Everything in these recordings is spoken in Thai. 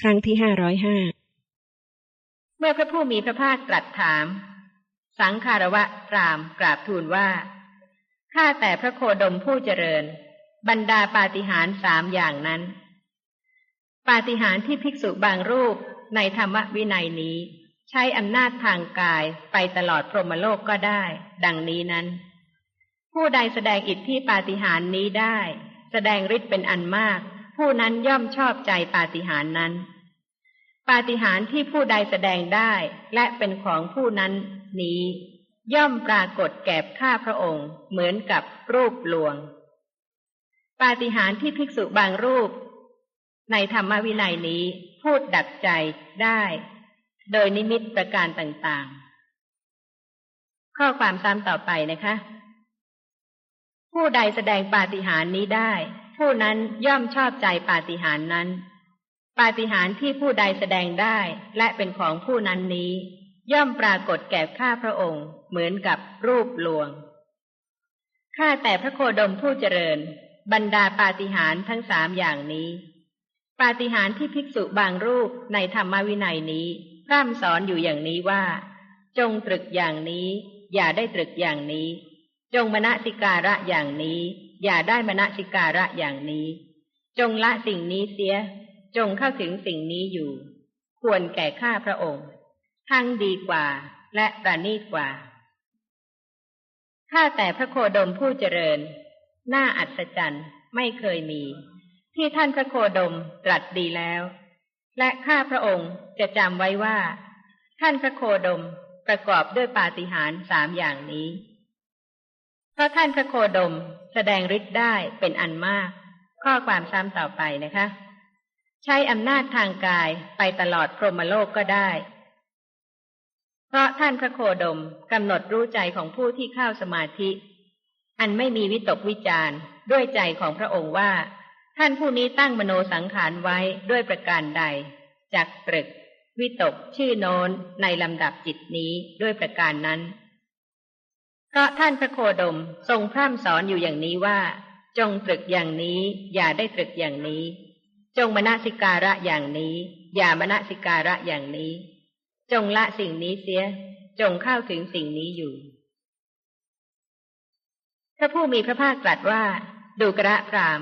ครั้งที่ห้าร้อยห้า เมื่อพระผู้มีพระภาคตรัสถาม สังคารวะพรามกราบทูลว่า ข้าแต่พระโคดมผู้เจริญ บรรดาปาฏิหาริย์สามอย่างนั้น ปาฏิหาริย์ที่ภิกษุบางรูปในธรรมวินัยนี้ ใช้อำนาจทางกายไปตลอดพรหมโลกก็ได้ ดังนี้นั้น ผู้ใดแสดงอิทธิปาฏิหาริย์นี้ได้ แสดงฤทธิ์เป็นอันมาก ผู้นั้นย่อมชอบใจปาฏิหาริย์นั้น ปาฏิหาริย์ที่ผู้ใดแสดงได้และเป็นของผู้นั้นนี้ ย่อมปรากฏแก่ข้าพระองค์ เหมือนกับรูปลวง ปาฏิหาริย์ที่ภิกษุบางรูป ในธรรมวินัยนี้พูดดักใจได้ โดยนิมิตประการต่างๆ ข้อความซ้ำต่อไปนะคะ ผู้ใดแสดงปาฏิหาริย์นี้ได้ ผู้นั้นย่อมชอบใจปาฏิหาริย์นั้น ปาฏิหาริย์ที่ผู้ใดแสดงได้และเป็นของผู้นั้นนี้ ย่อมปรากฏแก่ข้าพระองค์ เหมือนกับรูปลวงข้าแต่พระโคดมผู้เจริญ บรรดาปาฏิหาริย์ทั้งสามอย่างนี้ ปาฏิหาริย์ที่ภิกษุบางรูปในธรรมวินัยนี้พร่ำสอนอยู่อย่างนี้ว่า จงตรึกอย่างนี้ อย่าได้ตรึกอย่างนี้ จงมณสิการะอย่างนี้ อย่าได้มณสิการะอย่างนี้ จงละสิ่งนี้เสีย จงเข้าถึงสิ่งนี้อยู่ ควรแก่ข้าพระองค์ ทั้งดีกว่า และประณีตกว่า ข้าแต่พระโคดมผู้เจริญ น่าอัศจรรย์ไม่เคยมี ที่ท่านพระโคดมตรัสดีแล้ว และข้าพระองค์จะจำไว้ว่า ท่านพระโคดมประกอบด้วยปาฏิหาริย์สามอย่างนี้ เพราะท่านพระโคดมแสดงฤทธิ์ได้เป็นอันมาก ข้อความซ้ำต่อไปนะคะ ใช้อำนาจทางกายไปตลอดพรหมโลกก็ได้ เพราะท่านพระโคดมกำหนดรู้ใจของผู้ที่เข้าสมาธิ อันไม่มีวิตกวิจารด้วยใจของพระองค์ว่า ท่านผู้นี้ตั้งมโนสังขารไว้ด้วยประการใดจากตรึก วิตกชื่อโน้นในลำดับจิตนี้ด้วยประการนั้น เพราะท่านพระโคดมทรงพร่ำสอนอยู่อย่างนี้ว่า จงตรึกอย่างนี้อย่าได้ตรึกอย่างนี้ จงมณสิการะอย่างนี้ อย่ามณสิการะอย่างนี้ จงละสิ่งนี้เสีย จงเข้าถึงสิ่งนี้อยู่พระผู้มีพระภาคตรัสว่า ดูกระพราม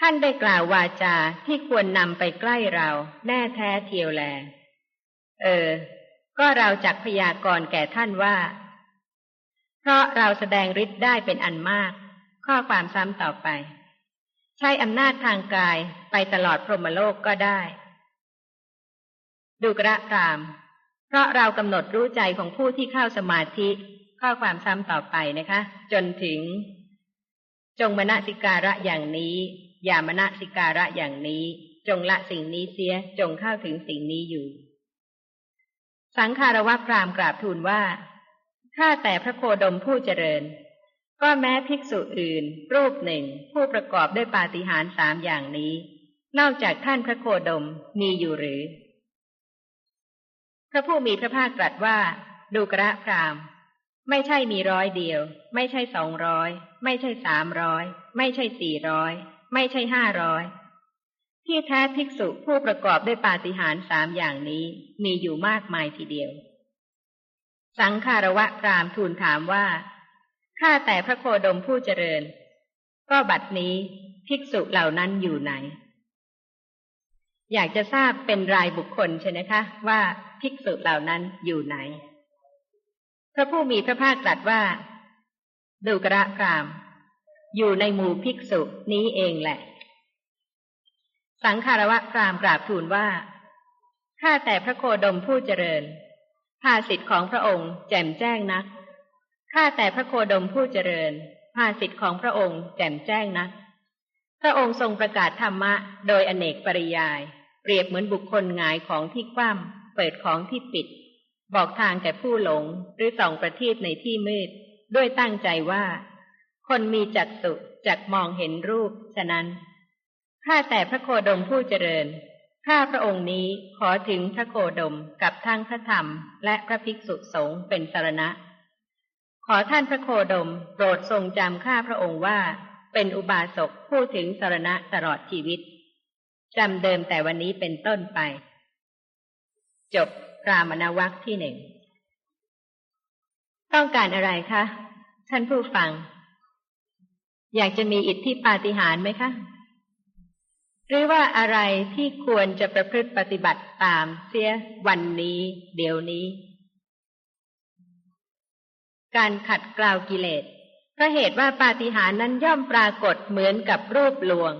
ท่านได้กล่าววาจาที่ควรนำไปใกล้เรา แน่แท้เทียวแล เออ ก็เราจักพยากรณ์แก่ท่านว่า เพราะเราแสดงฤทธิ์ได้เป็นอันมาก ข้อความซ้ำต่อไป ใช้อำนาจทางกายไปตลอดพรหมโลกก็ได้ ดูกระราม เพราะเรากำหนดรู้ใจของผู้ที่เข้าสมาธิ ข้อความซ้ำต่อไปนะคะ จนถึง จงมณสิการะอย่างนี้ อย่ามณสิการะอย่างนี้ จงละสิ่งนี้เสียจงเข้าถึงสิ่งนี้อยู่ สังคารวะพรามกราบทูลว่า ข้าแต่พระโคดมผู้เจริญ ก็แม้ภิกษุอื่น รูปหนึ่งผู้ประกอบด้วยปาฏิหาริย์สามอย่างนี้ นอกจากท่านพระโคดมมีอยู่หรือ พระผู้มีพระภาคตรัสว่า ดูกระพรามไม่ใช่มีร้อยเดียว ไม่ใช่สองร้อยไม่ใช่สามร้อยไม่ใช่สี่ร้อยไม่ใช่ห้าร้อยที่แท้ภิกษุผู้ประกอบด้วยปาฏิหาริย์สามอย่างนี้มีอยู่มากมายทีเดียว สังคารวะพรามทูลถามว่า ข้าแต่พระโคดมผู้เจริญ ก็บัดนี้ภิกษุเหล่านั้นอยู่ไหน อยากจะทราบเป็นรายบุคคลใช่ไหมคะ ว่าภิกษุเหล่านั้นอยู่ไหน พระผู้มีพระภาคตรัสว่า ดูกระพราม อยู่ในหมู่ภิกษุนี้เองแหละ สังคารวะพรามกราบทูลว่า ข้าแต่พระโคดมผู้เจริญ ภาสิทธิ์ของพระองค์แจ่มแจ้งนัก ข้าแต่พระโคดมผู้เจริญ ภาสิทธิ์ของพระองค์แจ่มแจ้งนัก พระองค์ทรงประกาศธรรมะ โดยอเนกปริยาย เปรียบเหมือนบุคคลงายของที่คว่ำเปิดของที่ปิด บอกทางแก่ผู้หลงหรือส่องประทีปในที่มืด ด้วยตั้งใจว่า คนมีจักสุจักมองเห็นรูป ฉะนั้นข้าแต่พระโคดมผู้เจริญ ข้าพระองค์นี้ขอถึงพระโคดมกับทั้งพระธรรมและพระภิกษุสงฆ์เป็นสารณะ ขอท่านพระโคดมโปรดทรงจำข้าพระองค์ว่า เป็นอุบาสกผู้ถึงสารณะตลอดชีวิตจำเดิมแต่วันนี้เป็นต้นไป จบรามณวัคที่หนึ่ง ต้องการอะไรคะ ท่านผู้ฟัง อยากจะมีอิทธิปาฏิหาริย์ไหมคะ หรือว่าอะไรที่ควรจะประพฤติปฏิบัติตามเสียวันนี้ เดี๋ยวนี้ การขัดเกลากิเลสเพราะเหตุว่าปาฏิหาริย์นั้นย่อมปรากฏเหมือนกับรูปลวง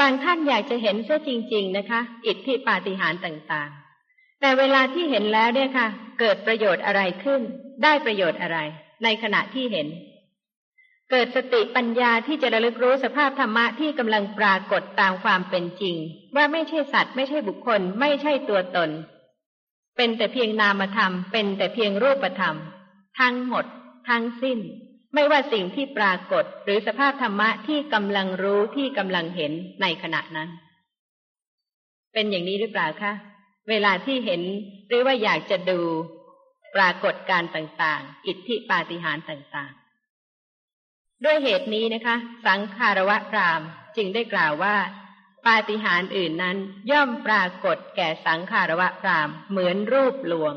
บางท่านอยากจะเห็นเสียจริง ๆ นะคะ อิทธิปาฏิหาริย์ต่างๆ แต่เวลาที่เห็นแล้วเนี่ยค่ะ เกิดประโยชน์อะไรขึ้น ได้ประโยชน์อะไร ในขณะที่เห็น เกิดสติปัญญาที่จะระลึกรู้สภาพธรรมะที่กำลังปรากฏตามความเป็นจริง ว่าไม่ใช่สัตว์ ไม่ใช่บุคคล ไม่ใช่ตัวตน เป็นแต่เพียงนามธรรม เป็นแต่เพียงรูปธรรม ทั้งหมด ทั้งสิ้น ไม่ว่าสิ่งที่ปรากฏ หรือสภาพธรรมะที่กำลังรู้ที่กำลังเห็นในขณะนั้น เป็นอย่างนี้หรือเปล่าคะเวลาที่เห็นหรือว่าอยากจะดู ปรากฏการต่างๆ อิทธิปาฏิหาริย์ต่างๆ ด้วยเหตุนี้นะคะ สังคารวะพรามจึงได้กล่าวว่า ปาฏิหาริย์อื่นนั้นย่อมปรากฏแก่สังคารวะพรามเหมือนรูปลวง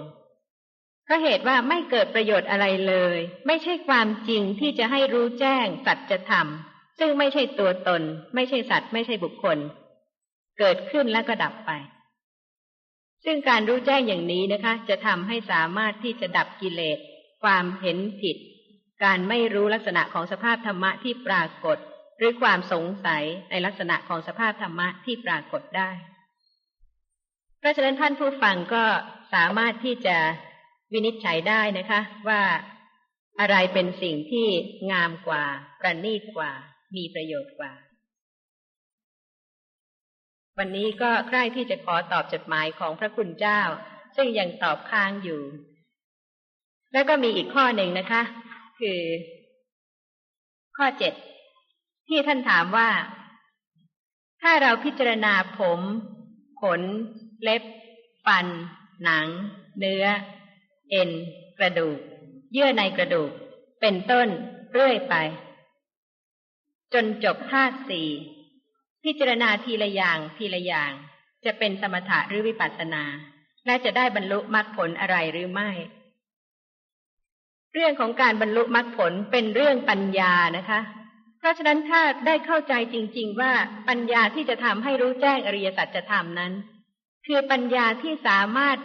เพราะเหตุว่าไม่เกิดประโยชน์อะไรเลย ไม่ใช่ความจริงที่จะให้รู้แจ้งสัจธรรมซึ่งไม่ใช่ตัวตน ไม่ใช่สัตว์ ไม่ใช่บุคคล เกิดขึ้นแล้วก็ดับไป ซึ่งการรู้แจ้งอย่างนี้นะคะ จะทำให้สามารถที่จะดับกิเลส ความเห็นผิด การไม่รู้ลักษณะของสภาพธรรมะที่ปรากฏ หรือความสงสัยในลักษณะของสภาพธรรมะที่ปรากฏได้ เพราะฉะนั้นท่านผู้ฟังก็สามารถที่จะวินิจฉัยได้นะคะ ว่าอะไรเป็นสิ่งที่งามกว่า ประณีตกว่า มีประโยชน์กว่า วันนี้ก็ใกล้ที่จะขอตอบจดหมายของพระคุณเจ้า ซึ่งยังตอบค้างอยู่ แล้วก็มีอีกข้อหนึ่งนะคะ คือ ข้อเจ็ดที่ท่านถามว่า ถ้าเราพิจารณาผม ขน เล็บ ฟัน หนัง เนื้อ เอ็น กระดูก เยื่อในกระดูก เป็นต้นเรื่อยไป จนจบธาตุสี่พิจารณาทีละอย่างทีละอย่าง จะเป็นสมถะหรือวิปัสสนา และจะได้บรรลุมรรคผลอะไรหรือไม่ เรื่องของการบรรลุมรรคผลเป็นเรื่องปัญญานะคะ เพราะฉะนั้นถ้าได้เข้าใจจริง ๆ ว่าปัญญาที่จะทำให้รู้แจ้งอริยสัจธรรมนั้น คือปัญญาที่สามารถ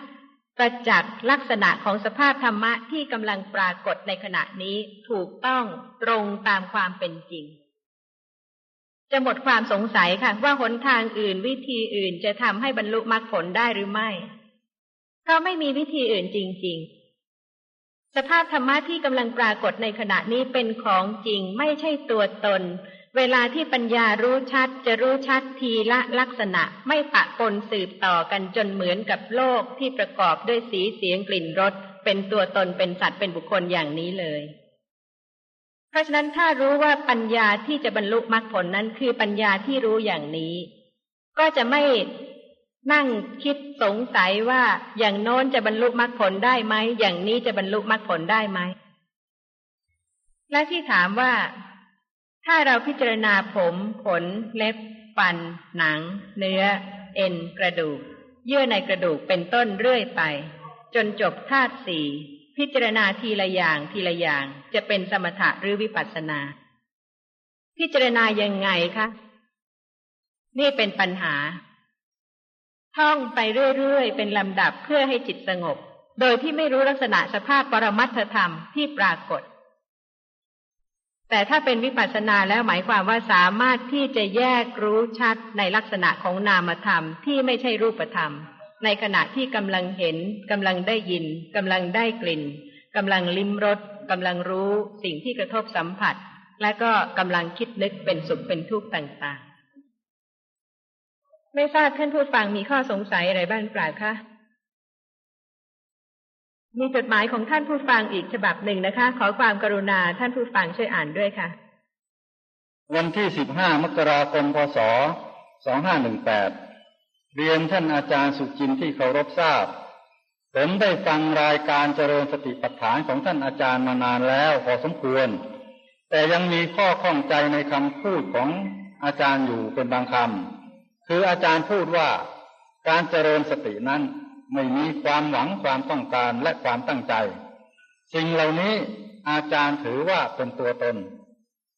ประจักษ์ลักษณะของสภาพธรรมะที่กำลังปรากฏในขณะนี้ถูกต้องตรงตามความเป็นจริง จะหมดความสงสัยค่ะว่าหนทางอื่นวิธีอื่นจะทำให้บรรลุมรรคผลได้หรือไม่เพราะไม่มีวิธีอื่นจริง ๆ สภาพธรรมะที่กำลังปรากฏในขณะนี้เป็นของจริงไม่ใช่ตัวตน เวลาที่ปัญญารู้ชัดจะรู้ชัดทีละลักษณะไม่ปะปนสืบต่อกันจนเหมือนกับโลกที่ประกอบด้วยสีเสียงกลิ่นรสเป็นตัวตนเป็นสัตว์เป็นบุคคลอย่างนี้เลย เพราะฉะนั้นถ้ารู้ว่าปัญญาที่จะบรรลุมรรคผลนั้นคือปัญญาที่รู้อย่างนี้ ก็จะไม่ นั่งคิดสงสัยว่าอย่างโน้นจะบรรลุมรรคผลได้ไหม อย่างนี้จะบรรลุมรรคผลได้ไหม และที่ถามว่า ถ้าเราพิจารณาผมขนเล็บ ฟัน หนัง เนื้อ เอ็นกระดูก เยื่อในกระดูกเป็นต้นเรื่อยไป จนจบธาตุสี่พิจารณาทีละอย่างทีละอย่างจะเป็นสมถะหรือวิปัสสนา พิจารณายังไงคะ นี่เป็นปัญหา ท่องไปเรื่อยๆ เป็นลำดับเพื่อให้จิตสงบ โดยที่ไม่รู้ลักษณะสภาพปรมัตถธรรมที่ปรากฏ แต่ถ้าเป็นวิปัสสนาแล้วหมายความว่าสามารถที่จะแยกรู้ชัดในลักษณะของนามธรรมที่ไม่ใช่รูปธรรม ในขณะที่กำลังเห็นกำลังได้ยินกำลังได้กลิ่นกำลังลิ้มรสกำลังรู้สิ่งที่กระทบสัมผัส และก็กำลังคิดนึกเป็นสุขเป็นทุกข์ต่างๆ ไม่ทราบท่านผู้ฟังมีข้อสงสัยอะไรบ้างเปล่าคะ มีจดหมายของท่านผู้ฟังอีกฉบับหนึ่งนะคะ ขอความกรุณาท่านผู้ฟังช่วยอ่านด้วยค่ะ วันที่สิบห้ามกราคม พศสองห้าหนึ่งแปดเรียนท่านอาจารย์สุจินที่เคารพทราบ ผมได้ฟังรายการเจริญสติปัฏฐานของท่านอาจารย์มานานแล้วพอสมควร แต่ยังมีข้อข้องใจในคำพูดของอาจารย์อยู่เป็นบางคำ คืออาจารย์พูดว่าการเจริญสตินั้นไม่มีความหวังความต้องการและความตั้งใจ สิ่งเหล่านี้อาจารย์ถือว่าเป็นตัวตน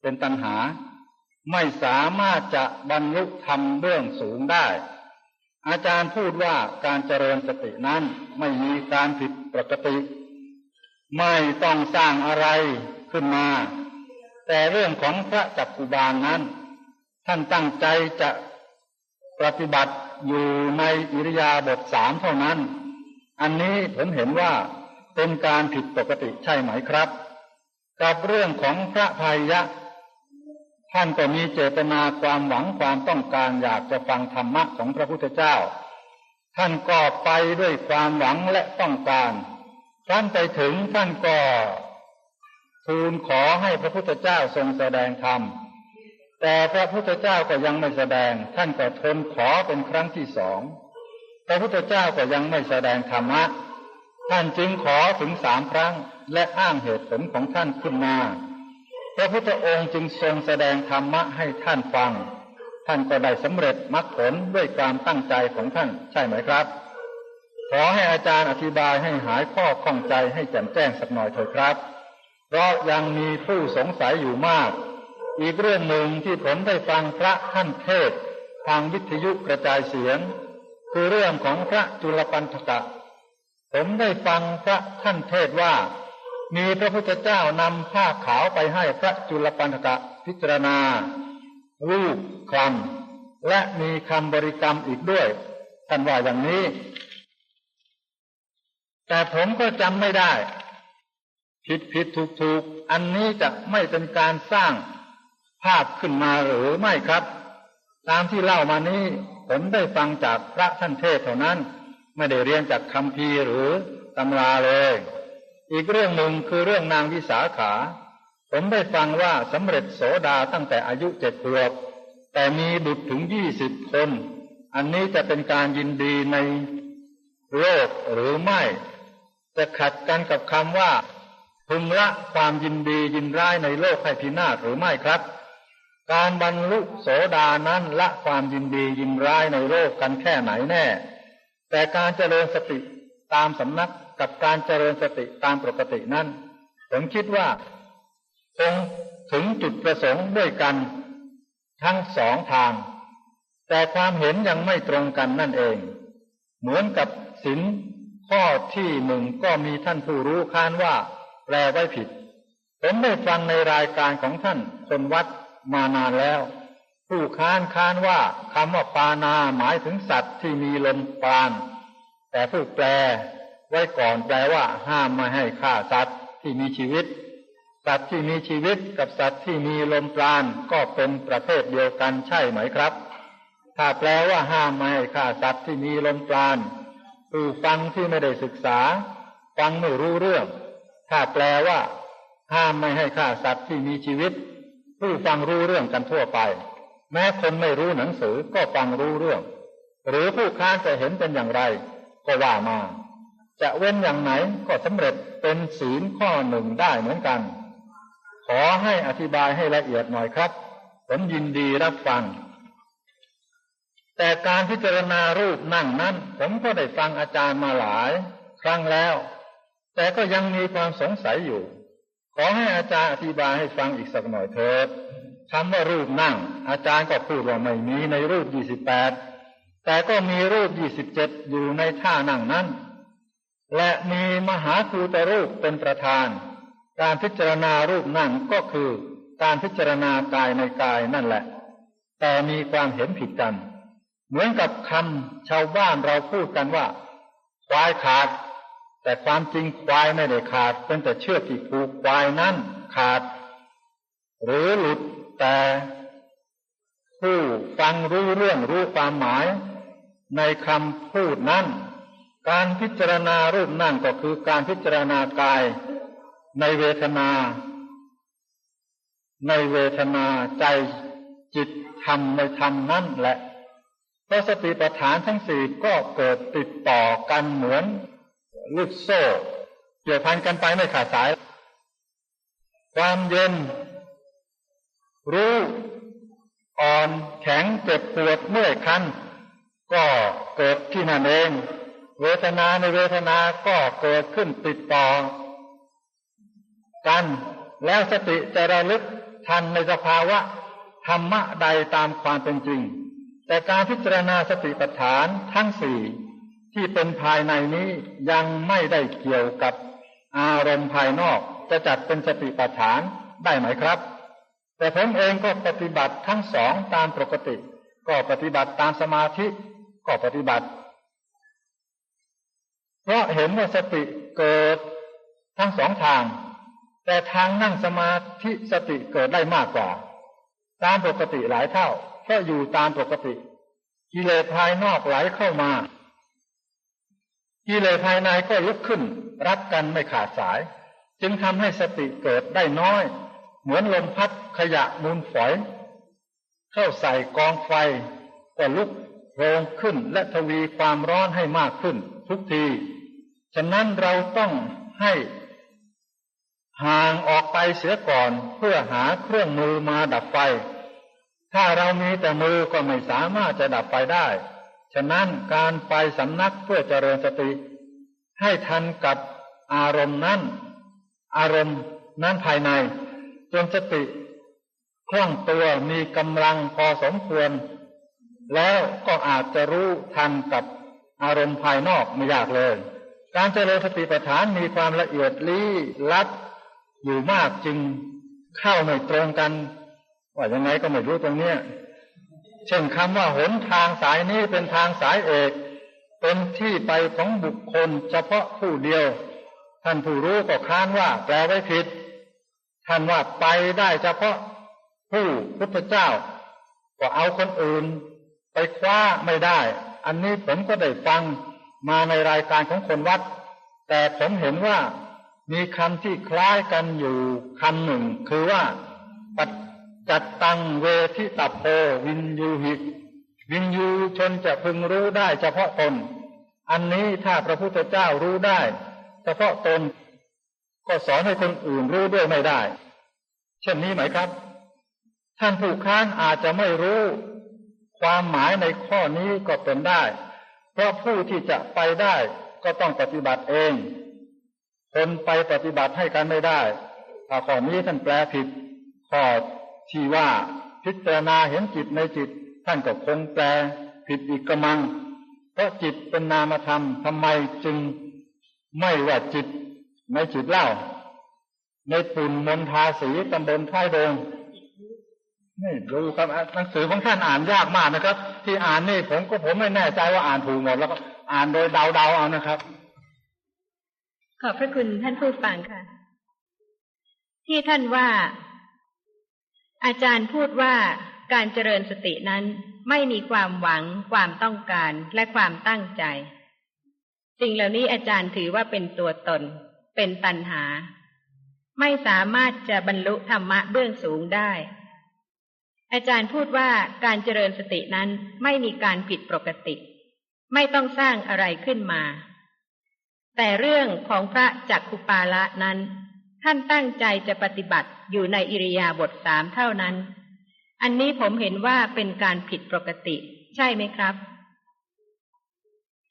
เป็นตัณหา ไม่สามารถจะบรรลุธรรมเบื้องสูงได้ อาจารย์พูดว่าการเจริญสตินั้นไม่มีการผิดปกติ ไม่ต้องสร้างอะไรขึ้นมา แต่เรื่องของพระจักกุบาลนั้น ท่านตั้งใจจะ ปฏิบัติอยู่ในอิริยาบถสามเท่านั้น อันนี้ผมเห็นว่าเป็นการผิดปกติใช่ไหมครับ กับเรื่องของพระภัยยะ ท่านก็มีเจตนาความหวังความต้องการอยากจะฟังธรรมะของพระพุทธเจ้า ท่านก็ไปด้วยความหวังและต้องการท่านไปถึงท่านก็ทูลขอให้พระพุทธเจ้าทรงแสดงธรรม แต่พระพุทธเจ้าก็ยังไม่แสดง ท่านก็ทนขอเป็นครั้งที่สอง พระพุทธเจ้าก็ยังไม่แสดงธรรมะ ท่านจึงขอถึงสามครั้ง และอ้างเหตุผลของท่านขึ้นมา พระพุทธองค์จึงทรงแสดงธรรมะให้ท่านฟัง ท่านก็ได้สำเร็จมรรคผลด้วยความตั้งใจของท่านใช่ไหมครับ ขอให้อาจารย์อธิบายให้หายข้อข้องใจให้แจ่มแจ้งสักหน่อยเถิดครับ เพราะยังมีผู้สงสัยอยู่มาก อีกเรื่องหนึ่งที่ผมได้ฟังพระท่านเทศทางวิทยุกระจายเสียง คือเรื่องของพระจุลปันธกะ ผมได้ฟังพระท่านเทศว่า มีพระพุทธเจ้านำผ้าขาวไปให้พระจุลปันธกะพิจารณา รูปคำและมีคำบริกรรมอีกด้วยท่านว่าอย่างนี้ แต่ผมก็จำไม่ได้ ผิดผิดถูกถูกอันนี้จะไม่เป็นการสร้าง ภาพขึ้นมาหรือไม่ครับ ตามที่เล่ามานี้ผมได้ฟังจากพระท่านเทศเท่านั้น ไม่ได้เรียนจากคำพีหรือตำราเลย อีกเรื่องหนึ่งคือเรื่องนางวิสาขา ผมได้ฟังว่าสำเร็จโสดาตั้งแต่อายุเจ็ดขวบแต่มีบุตรถึงยี่สิบคน อันนี้จะเป็นการยินดีในโลกหรือไม่ จะขัดกันกับคำว่าพึงละความยินดียินร้ายในโลกให้พินาศหรือไม่ครับ การบรรลุโสดานั้นละความยินดียินร้ายในโลกกันแค่ไหนแน่ แต่การเจริญสติตามสำนักกับการเจริญสติตามปกตินั้น ผมคิดว่าคงถึงจุดประสงค์ด้วยกัน ทั้งสองทาง แต่ความเห็นยังไม่ตรงกันนั่นเอง เหมือนกับสินข้อที่หนึ่งก็มีท่านผู้รู้ค้านว่า แปลไว้ผิด ผมได้ฟังในรายการของท่านคนวัด มานานแล้ว ผู้ค้านค้านว่าคำว่าปานาหมายถึงสัตว์ที่มีลมปราณแต่ผู้แปลไว้ก่อนแปลว่า ห้ามไม่ให้ฆ่าสัตว์ที่มีชีวิต สัตว์ที่มีชีวิตกับสัตว์ที่มีลมปราณก็เป็นประเภทเดียวกันใช่ไหมครับ ถ้าแปลว่าห้ามไม่ให้ฆ่าสัตว์ที่มีลมปราณผู้ฟังที่ไม่ได้ศึกษา ฟังไม่รู้เรื่อง ถ้าแปลว่า ห้ามไม่ให้ฆ่าสัตว์ที่มีชีวิต ผู้ฟังรู้เรื่องกันทั่วไป แม้คนไม่รู้หนังสือก็ฟังรู้เรื่อง หรือผู้ค้าจะเห็นเป็นอย่างไร ก็ว่ามา จะเว้นอย่างไหนก็สำเร็จเป็นศีลข้อหนึ่งได้เหมือนกัน ขอให้อธิบายให้ละเอียดหน่อยครับ ผมยินดีรับฟัง แต่การพิจารณารูปนั่งนั้น ผมก็ได้ฟังอาจารย์มาหลาย ครั้งแล้ว แต่ก็ยังมีความสงสัยอยู่ ขอให้อาจารย์อธิบายให้ฟังอีกสักหน่อยเถิดคำว่ารูปนั่ง อาจารย์ก็พูดว่าไม่มีในรูปยี่สิบแปดแต่ก็มีรูปยี่สิบเจ็ดอยู่ในท่านั่งนั้น และมีมหาภูตรูปเป็นประธาน การพิจารณารูปนั่งก็คือการพิจารณากายในกายนั่นแหละ แต่มีความเห็นผิดกัน เหมือนกับคำชาวบ้านเราพูดกันว่าควายขาด แต่ความจริงควายไม่ได้ขาด เป็นแต่เชือกที่ผูกควายนั้นขาด หรือหลุดแต่ผู้ฟังรู้เรื่องรู้ความหมาย ในคำพูดนั้น การพิจารณารูปนั่นก็คือการพิจารณากาย ในเวทนา ในเวทนาใจจิตธรรมในธรรมนั่นแหละเพราะสติปัฏฐานทั้งสี่ก็เกิดติดต่อกันเหมือน ลูกโซ่เกี่ยวพันกันไปไม่ขาดสาย ความเย็น รู้อ่อนแข็งเจ็บปวดเมื่อยคันก็เกิดที่นั่นเอง เวทนาในเวทนาก็เกิดขึ้นติดต่อกันแล้วสติจะระลึกทันในสภาวะธรรมะใดตามความเป็นจริง แต่การพิจารณาสติปัฏฐานทั้งสี่ ที่เป็นภายในนี้ยังไม่ได้เกี่ยวกับอารมณ์ภายนอกจะจัดเป็นสติปัฏฐานได้ไหมครับ แต่ผมเองก็ปฏิบัติทั้งสองตามปกติ ก็ปฏิบัติตามสมาธิก็ปฏิบัติ เพราะเห็นว่าสติเกิดทั้งสองทาง แต่ทางนั่งสมาธิสติเกิดได้มากกว่า ตามปกติหลายเท่าเพราะอยู่ตามปกติ กิเลสภายนอกไหลเข้ามา กิเลสภายในก็ลุกขึ้น รับกันไม่ขาดสาย จึงทำให้สติเกิดได้น้อย เหมือนลมพัดขยะมูลฝอย เข้าใส่กองไฟ ก็ลุกโพงขึ้นและทวีความร้อนให้มากขึ้น ทุกที ฉะนั้นเราต้องให้ห่างออกไปเสียก่อนเพื่อหาเครื่องมือมาดับไฟ ถ้าเรามีแต่มือก็ไม่สามารถจะดับไฟได้ ฉะนั้นการไปสำนักเพื่อเจริญสติ ให้ทันกับอารมณ์นั้น อารมณ์นั้นภายใน จนสติคล่องตัวมีกำลังพอสมควร แล้วก็อาจจะรู้ทันกับอารมณ์ภายนอกไม่ยากเลย การเจริญสติปัฏฐานมีความละเอียดลี้ลัดอยู่มากจึงเข้าไม่ตรงกัน ว่ายังไงก็ไม่รู้ตรงเนี้ย เช่นคำว่าหนทางสายนี้เป็นทางสายเอก เป็นที่ไปของบุคคลเฉพาะผู้เดียว ท่านผู้รู้ก็ค้านว่าแปลไว้ผิด ท่านว่าไปได้เฉพาะผู้พุทธเจ้า ก็เอาคนอื่นไปคว้าไม่ได้ อันนี้ผมก็ได้ฟังมาในรายการของคนวัด แต่ผมเห็นว่ามีคำที่คล้ายกันอยู่คำหนึ่ง คือว่าปัจ จัดตังเวทิตาโพวินยูหิ วินยูชนจะพึงรู้ได้เฉพาะตน อันนี้ถ้าพระพุทธเจ้ารู้ได้ เฉพาะตน ก็สอนให้คนอื่นรู้ด้วยไม่ได้ เช่นนี้ไหมครับ ท่านผู้ค้านอาจจะไม่รู้ ความหมายในข้อนี้ก็เป็นได้ เพราะผู้ที่จะไปได้ก็ต้องปฏิบัติเองคนไปปฏิบัติให้กันไม่ได้ถ้าข้อนี้ท่านแปลผิดข้อ ที่ว่าพิจารณาเห็นจิตในจิต ท่านก็คงแปลผิดอีกกระมัง เพราะจิตเป็นนามธรรมทำไมจึงไม่ว่าจิตในจิตเล่า ในปุ่นมนทาสีตำบลท้ายดงนี่ดูครับหนังสือของท่านอ่านยากมากนะครับ ที่อ่านนี่ผมก็ผมไม่แน่ใจว่าอ่านถูกหมดแล้วก็อ่านโดยเดาๆเอานะครับ ขอบพระคุณท่านผู้ฟังค่ะ ที่ท่านว่า อาจารย์พูดว่าการเจริญสตินั้นไม่มีความหวัง ความต้องการและความตั้งใจ สิ่งเหล่านี้อาจารย์ถือว่าเป็นตัวตน เป็นตัณหา ไม่สามารถจะบรรลุธรรมะเบื้องสูงได้ อาจารย์พูดว่าการเจริญสตินั้นไม่มีการผิดปกติ ไม่ต้องสร้างอะไรขึ้นมา แต่เรื่องของพระจักคุปาละนั้น ท่านตั้งใจจะปฏิบัติอยู่ในอิริยาบถสามเท่านั้น อันนี้ผมเห็นว่าเป็นการผิดปกติ ใช่ไหมครับ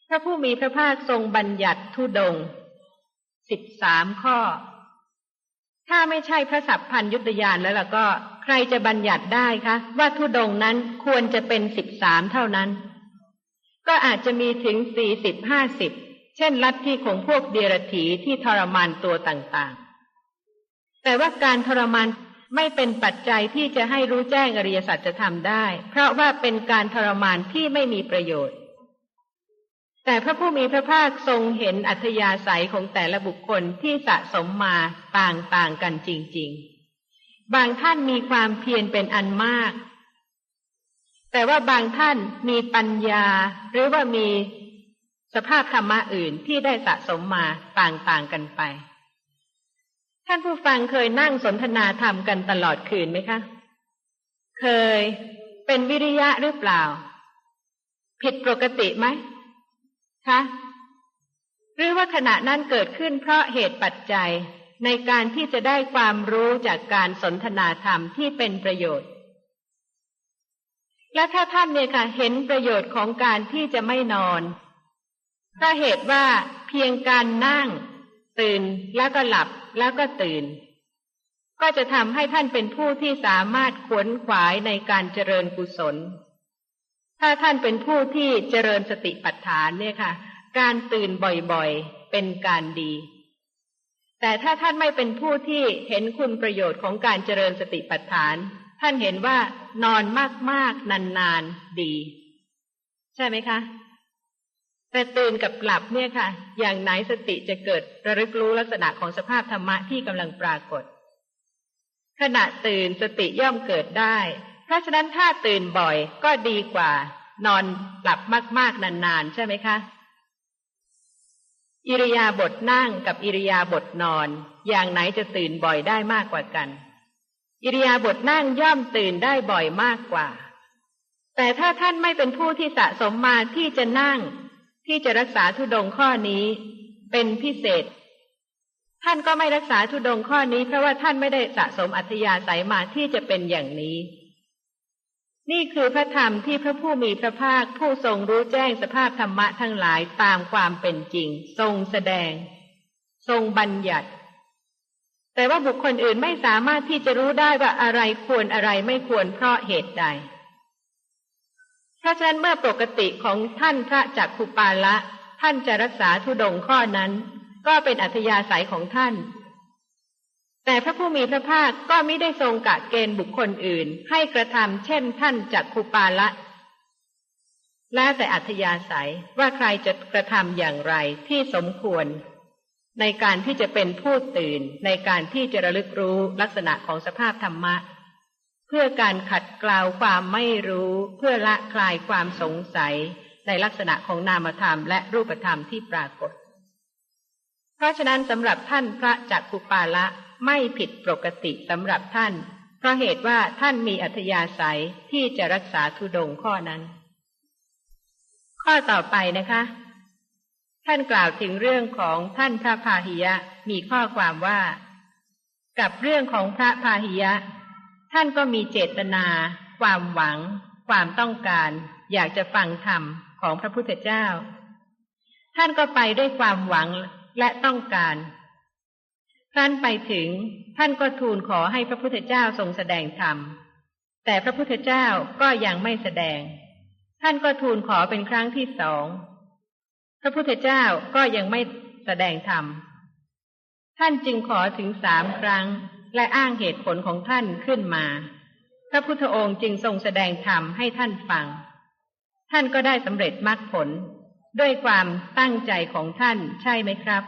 พระผู้มีพระภาคทรงบัญญัติทุดงสิบสามข้อ ถ้าไม่ใช่พระสัพพันยุตยานแล้วล่ะก็ ใครจะบัญญัติได้คะ ว่าทุดงนั้นควรจะเป็นสิบสามเท่านั้น ก็อาจจะมีถึงสี่สิบห้าสิบเช่นลัทธิของพวกเดียรถีที่ทรมานตัวต่างๆ แต่ว่าการทรมานไม่เป็นปัจจัยที่จะให้รู้แจ้งอริยสัจจะทำได้ เพราะว่าเป็นการทรมานที่ไม่มีประโยชน์ แต่พระผู้มีพระภาคทรงเห็นอัธยาศัยของแต่ละบุคคลที่สะสมมาต่างๆกันจริง ๆ บางท่านมีความเพียรเป็นอันมาก แต่ว่าบางท่านมีปัญญา หรือว่ามีสภาพธรรมะอื่นที่ได้สะสมมาต่างๆกันไป ท่านผู้ฟังเคยนั่งสนทนาธรรมกันตลอดคืนไหมคะ เคยเป็นวิริยะหรือเปล่า ผิดปกติไหมคะหรือว่าขณะนั้นเกิดขึ้นเพราะเหตุปัจจัยในการที่จะได้ความรู้จากการสนทนาธรรมที่เป็นประโยชน์ และถ้าท่านเนี่ยค่ะเห็นประโยชน์ของการที่จะไม่นอนถ้าเหตุว่าเพียงการนั่ง ตื่นแล้วก็หลับแล้วก็ตื่น ก็จะทำให้ท่านเป็นผู้ที่สามารถขวนขวายในการเจริญกุศล ถ้าท่านเป็นผู้ที่เจริญสติปัฏฐานเนี่ยค่ะ การตื่นบ่อยๆเป็นการดี แต่ถ้าท่านไม่เป็นผู้ที่เห็นคุณประโยชน์ของการเจริญสติปัฏฐาน ท่านเห็นว่านอนมากๆนานๆดี ใช่ไหมคะ แต่ตื่นกับหลับเนี่ยค่ะ อย่างไหนสติจะเกิดระลึกรู้ลักษณะของสภาพธรรมะที่กำลังปรากฏ ขณะตื่นสติย่อมเกิดได้ เพราะฉะนั้นถ้าตื่นบ่อยก็ดีกว่า นอนหลับมากๆนานๆ ใช่ไหมคะ อิริยาบถนั่งกับอิริยาบถนอน อย่างไหนจะตื่นบ่อยได้มากกว่ากัน อิริยาบถนั่งย่อมตื่นได้บ่อยมากกว่า แต่ถ้าท่านไม่เป็นผู้ที่สะสมมาที่จะนั่ง ที่จะรักษาทุดงข้อนี้เป็นพิเศษ ท่านก็ไม่รักษาทุดงข้อนี้เพราะว่าท่านไม่ได้สะสมอัธยาศัยมาที่จะเป็นอย่างนี้ นี่คือพระธรรมที่พระผู้มีพระภาคผู้ทรงรู้แจ้งสภาพธรรมะทั้งหลายตามความเป็นจริง ทรงแสดง ทรงบัญญัติ แต่ว่าบุคคลอื่นไม่สามารถที่จะรู้ได้ว่าอะไรควรอะไรไม่ควรเพราะเหตุใด ราะฉะนั้นเมื่อปกติของท่านพระจักคุปาละ ท่านจะรักษาทุดงข้อนั้น ก็เป็นอัธยาศัยของท่าน แต่พระผู้มีพระภาคก็ไม่ได้ทรงกะเกณฑ์บุคคลอื่น ให้กระทำเช่นท่านจักคุปาละและแต่อัธยาศัยว่าใครจะกระทำอย่างไรที่สมควร ในการที่จะเป็นผู้ตื่นในการที่จะระลึกรู้ลักษณะของสภาพธรรมะ เพื่อการขัดกล่าวความไม่รู้ เพื่อละคลายความสงสัยในลักษณะของนามธรรมและรูปธรรมที่ปรากฏ เพราะฉะนั้นสำหรับท่านพระจักคุปาละไม่ผิดปกติสำหรับท่าน เพราะเหตุว่าท่านมีอัธยาศัยที่จะรักษาทุดงข้อนั้น ข้อต่อไปนะคะ ท่านกล่าวถึงเรื่องของท่านพระพาหิยะมีข้อความว่า กับเรื่องของพระพาหิยะ ท่านก็มีเจตนา ความหวัง ความต้องการ อยากจะฟังธรรมของพระพุทธเจ้า ท่านก็ไปด้วยความหวังและต้องการท่านไปถึงท่านก็ทูลขอให้พระพุทธเจ้าทรงแสดงธรรม แต่พระพุทธเจ้าก็ยังไม่แสดง ท่านก็ทูลขอเป็นครั้งที่สอง พระพุทธเจ้าก็ยังไม่แสดงธรรม ท่านจึงขอถึงสามครั้ง และอ้างเหตุผลของท่านขึ้นมา พระพุทธองค์จึงทรงแสดงธรรมให้ท่านฟัง ท่านก็ได้สำเร็จมรรคผล ด้วยความตั้งใจของท่านใช่ไหมครับ